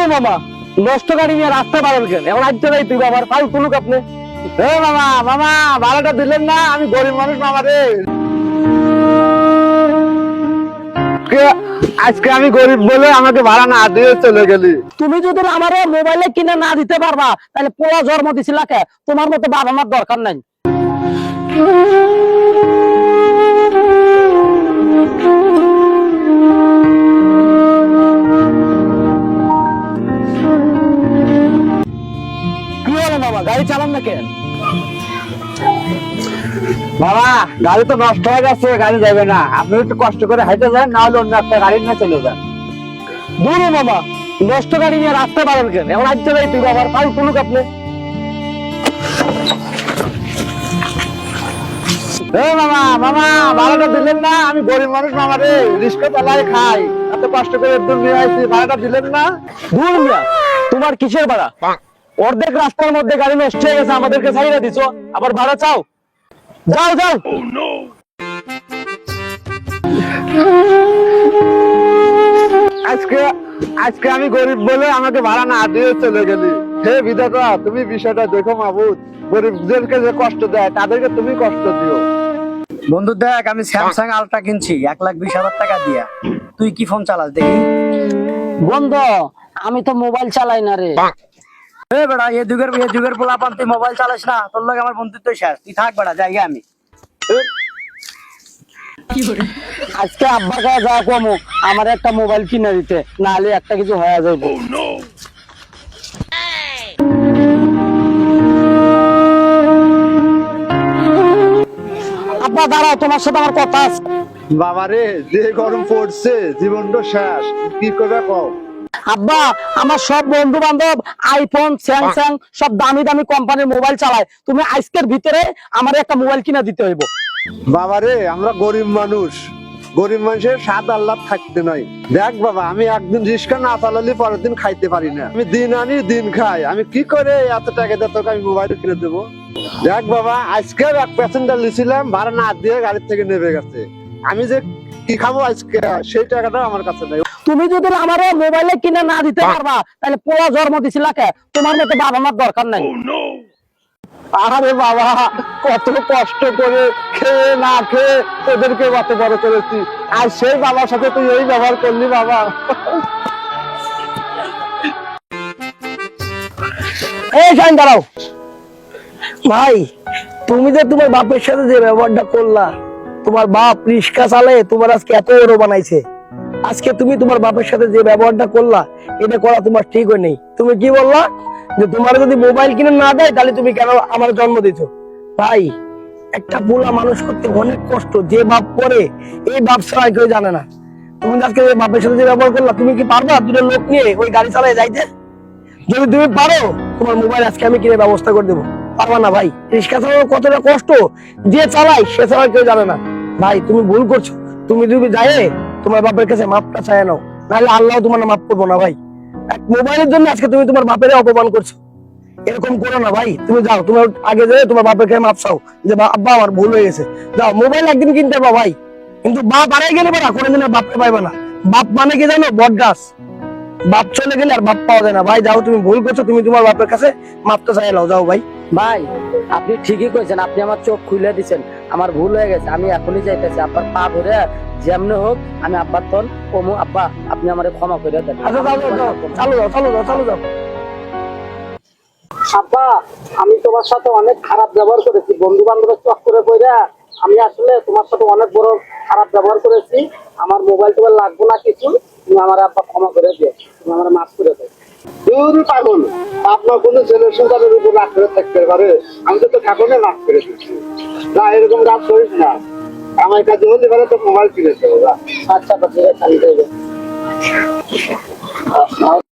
দূর মামা নষ্ট গাড়ি নিয়ে রাস্তা কেন? এখন তুই, বাবার ফাল তুলুক আপনি। এ মামা মামা ভাড়াটা দিলেন না, আমি গরিব মানুষ, মামা রে। আজকে আমি গরিব বলে আমাকে ভাড়া না দিয়ে চলে গেলি। তুমি যদি আমার মোবাইলে কিনে না দিতে পারবা, তাহলে পোলা জন্ম দিছিল কে? তোমার মতো বাবা মার দরকার নাই। গাড়ি চালান না কেন? বাবা, গাড়ি তো নষ্ট হয়ে গেছে, গাড়ি যাবে না। আপনি একটু কষ্ট করে হাইটে যান না হলে অন্য একটা গাড়ি না চলে যান। দূর মামা নষ্ট গাড়ি নিয়ে রাস্তা পারেন কেন? এখন আজকে নাই তুই বাবার ফাল তুলুক আপনি। মামা মামা ভাড়াটা দিলেন না? আমি গরিব মানুষ মামা রে, রিস্কা চালাই খাই। এত কষ্ট করে দূর নিয়ে আসছি ভাড়াটা দিলেন না? দূর তোমার কিসের ভাড়া? অর্ধেক রাস্তার মধ্যে গাড়ি নষ্ট হয়ে গেছে আমাদেরকে ছাইড়া দিছো। আবার ভাড়া চাও? যাও যাও। আজকে আজকে আমি গরিব বলে আমাকে ভাড়া না দিয়ে চলে গেলি। হে বিধাতা তুমি বিষয়টা দেখো মাবুদ। গরিবদেরকে যে কষ্ট দেয় তাদেরকে তুমি কষ্ট দিও। বন্ধু দেখ আমি স্যামসাং আলট্রা কিনছি এক লাখ বিশ হাজার টাকা দিয়া। তুই কি ফোন চালাস দেখি। বন্ধ আমি তো মোবাইল চালাই না রে। এ বেড়া এ যুগের এ যুগের পোলাপান তুই মোবাইল চালাস না তোর লগে আমার বন্ধুত্ব শেষ। তুই থাক বেড়া জায়গা আমি। আজকে আব্বা কাছে যা কমু আমার একটা মোবাইল কিনে দিতে নাহলে একটা কিছু হয়ে যাবে আব্বা দাঁড়াও তোমার সাথে আমার কথা আছে। বাবারে যে গরম পড়ছে জীবনটা শেষ। কি করবে কও? আব্বা, আমার সব বন্ধু বান্ধব আইফোন স্যামসাং সব দামি দামি কোম্পানির মোবাইল চালায়। তুমি আজকের ভিতরে আমার একটা মোবাইল কিনে দিতে হইব। বাবারে আমরা গরিব মানুষ। গরিব মানুষের স্বাদ আল্লাহ থাকতে নয় দেখ বাবা, আমি একদিন রিস্কা না চালালে পরের দিন খাইতে পারি না। আমি দিন আনি, দিন খাই। আমি কি করে এত টাকা দিয়ে তোকে আমি মোবাইল কিনে দেবো? দেখ বাবা আজকে এক প্যাসেঞ্জার লিছিলাম ভাড়া না দিয়ে গাড়ির থেকে নেমে গেছে। আমি যে কি খাব আজকে, সেই টাকাটা আমার কাছে নেই। তুমি যদি আমার মোবাইলে কিনে না দিতে পারবা তাহলে পোলা জন্ম দিছিল তোমার মতো বাবা মার দরকার নাই। আরে বাবা কত কষ্ট করে খেয়ে না খেয়ে তোদেরকে অত বড় করেছি। আর সেই বাবার সাথে তুই এই ব্যবহার করলি বাবা। এই শাইন দাঁড়াও। ভাই তুমি যে তোমার বাপের সাথে যে ব্যবহারটা করলা তোমার বাপ রিক্সা চালে তোমার আজকে এত বড় বানাইছে। আজকে তুমি তোমার বাপের সাথে যে ব্যবহারটা করলা, এটা করা তোমার ঠিক হয় নেই। তুমি কি বললা? যে তোমার যদি মোবাইল কিনে না দেয়, তাহলে তুমি কেন আমার জন্ম দিছো ভাই, একটা পোলা মানুষ করতে অনেক কষ্ট, যে বাপ করে, এই বাপ ছাড়া কেউ জানে না। তুমি আজকে যে বাপের সাথে যে ব্যবহার করলা, তুমি কি পারবা দুটো লোক নিয়ে ওই গাড়ি চালায় যাইতে? যদি তুমি পারো, তোমার মোবাইল আজকে আমি কিনে ব্যবস্থা করে দেবো। পারবা না ভাই, রিক্সা চালানো কতটা কষ্ট? যে চালাই সে ছাড়া কেউ জানে না। ভাই, তুমি ভুল করছ। তুমি যদি যায় তোমার বাপের কাছে মাপটা চায় নাও। নাহলে আল্লাহ তোমার মাপ করব না ভাই। এক মোবাইলের জন্য আজকে তুমি তোমার বাপের অপমান করছ। এরকম করো না ভাই। তুমি যাও তোমার আগে যেয়ে তোমার বাপের কাছে মাপ চাও যে আব্বা, আমার ভুল হয়ে গেছে। যাও মোবাইল একদিন কিনতে পারবা ভাই। কিন্তু বাপ হারাই গেলে পারা কোনোদিন আর বাপকে পাইবে না। বাপ মানে কি জানো? বট গাছ বাপ চলে গেলে আর বাপ পাওয়া যায় না। ভাই, যাও, তুমি ভুল করছ, তুমি তোমার বাপের কাছে মাপটা চাই নাও। যাও ভাই। ভাই, আপনি ঠিকই কইছেন। আপনি আমার চোখ খুলে দিছেন। আমার ভুল হয়ে গেছে আমি এখনই যাইতেছি। আব্বার পা ধরে যেমনি হোক আমি আব্বার তন কমু। আব্বা আপনি আমারে ক্ষমা করে দেন। আচ্ছা যাও যাও, যাও চালু যাও চালু যাও চালু যাও আব্বা আমি তোমার সাথে অনেক খারাপ ব্যবহার করেছি। বন্ধু বান্ধবের চক্করে কইরা আমি আসলে তোমার সাথে অনেক বড় খারাপ ব্যবহার করেছি। আমার মোবাইল টোবাইল লাগবো না কিছু তুমি আমার আব্বা ক্ষমা করে দিও। তুমি আমার মাফ করে দূর পাগল আপনার কোন ছেলের সন্তানের উপর রাগ করে থাকতে পারে। আমি তো তো ঠাকুরে রাগ করে দিচ্ছি না, এরকম কাজ করিস না আমার কাছে হলে পারে তো মোবাইল কিনে ওরা আচ্ছা ঠিক আছে আমি।